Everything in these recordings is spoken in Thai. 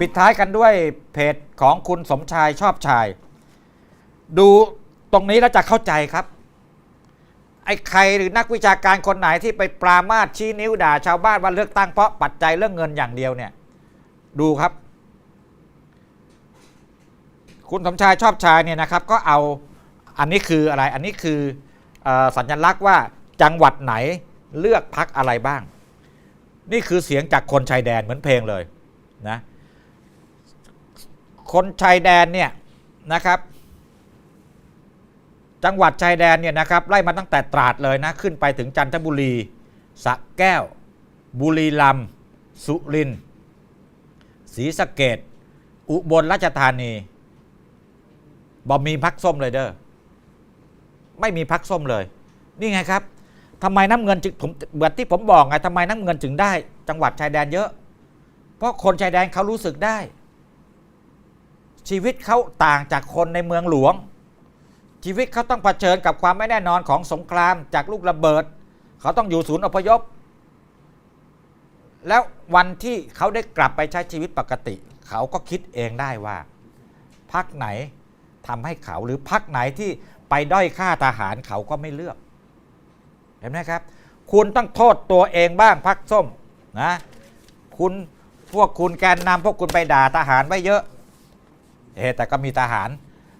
ปิดท้ายกันด้วยเพจของคุณสมชายชอบชาย ดูตรงนี้แล้วจะเข้าใจครับ ไอ้ใครหรือนักวิชาการคนไหนที่ไปปรามาสชี้นิ้วด่าชาวบ้านว่าเลือกตั้งเพราะปัจจัยเรื่องเงินอย่างเดียวเนี่ย ดูครับ คุณสมชายชอบชายเนี่ยนะครับ ก็เอาอันนี้คืออะไรอันนี้คือออสัญลักษณ์ว่าจังหวัดไหนเลือกพักอะไรบ้าง นี่คือเสียงจากคนชายแดนเหมือนเพลงเลยนะ คนชายแดนเนี่ยนะครับ จังหวัดชายแดนเนี่ยนะครับไล่มาตั้งแต่ตราดเลยนะขึ้นไปถึงจันทบุรีสระแก้ว บุรีรัมย์สุรินทร์ศรีสะเกดอุบลราชธานีบอมีพักส้มเลยเด้อไม่มีพักส้มเลย นี่ไงครับทำไมน้ำเงินจึงผมเหมือนที่ผมบอกไงทำไมน้ำเงินถึงได้ จังหวัดชายแดนเยอะ เพราะคนชายแดนเขารู้สึกได้ ชีวิตเขาต่างจากคนในเมืองหลวง ชีวิตเขาต้องเผชิญกับความไม่แน่นอนของสงครามจากลูกระเบิด เขาต้องอยู่ศูนย์อพยพ แล้ววันที่เขาได้กลับไปใช้ชีวิตปกติ เขาก็คิดเองได้ว่าพักไหนทำให้เขาหรือพักไหนที่ไปด้อยค่าทหารเขาก็ไม่เลือก เห็นไหมครับ คุณต้องโทษตัวเองบ้างพักส้มนะคุณพวกคุณแกนนำพวกคุณไปด่าทหารไว้เยอะ เอแต่ก็มีทหาร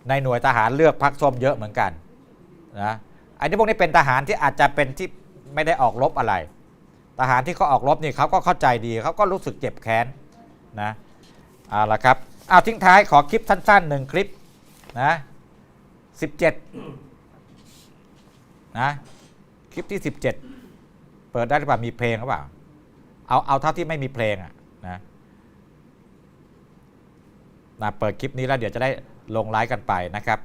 ในหน่วยทหารเลือกพักส้มเยอะเหมือนกันนะไอันนี้พวกนี้เป็นทหารที่อาจจะเป็นที่ไม่ได้ออกรบอะไร ทหารที่เขาออกรบนี่เขาก็เข้าใจดีเขาก็รู้สึกเจ็บแค้นนะเอาละครับเอาทิ้งท้ายขอคลิปสั้นๆหนึ่งคลิปนะ17นะคลิปที่17เปิดได้หรือเปล่ามีเพลงหรือเปล่าเอาเอาเท่าที่ไม่มีเพลงอะ นะนะเปิดคลิปนี้แล้วเดี๋ยวจะได้ลงไลฟ์กันไปนะครับ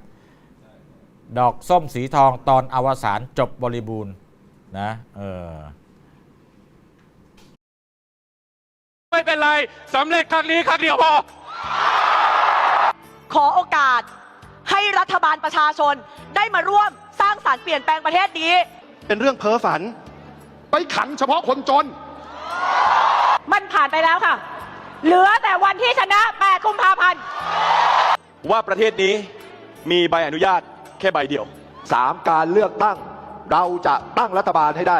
ดอกส้มสีทองตอนอวสานจบบริบูรณ์นะเออไม่เป็นไรสำเร็จครั้งนี้ครั้งเดียวพอ ขอโอกาสให้รัฐบาลประชาชนได้มาร่วมสร้างสารรค์เปลี่ยนแปลงประเทศนี้ เป็นเรื่องเพ้อฝัน ไปขังเฉพาะคนจน มันผ่านไปแล้วค่ะ เหลือแต่วันที่ชนะ8 กุมภาพันธ์ ว่าประเทศนี้มีใบอนุญาตแค่ใบเดียว 3. การเลือกตั้งเราจะตั้งรัฐบาลให้ได้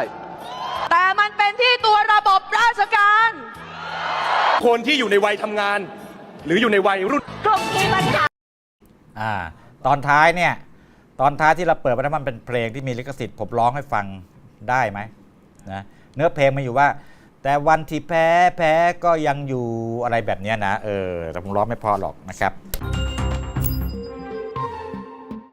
แต่มันเป็นที่ตัวระบบราชการ คนที่อยู่ในวัยทำงาน หรืออยู่ในวัยรุ่นกลุ่มที่ปัญหาอ่าตอนท้ายเนี่ยตอนท้ายที่เราเปิดไปนั้นมันเป็นเพลงที่มีลิขสิทธิ์ผมร้องให้ฟังได้ไหมนะเนื้อเพลงมันอยู่ว่า แต่วันที่แพ้แพ้ก็ยังอยู่อะไรแบบนี้นะ เออแต่ผมร้องไม่พอหรอกนะครับ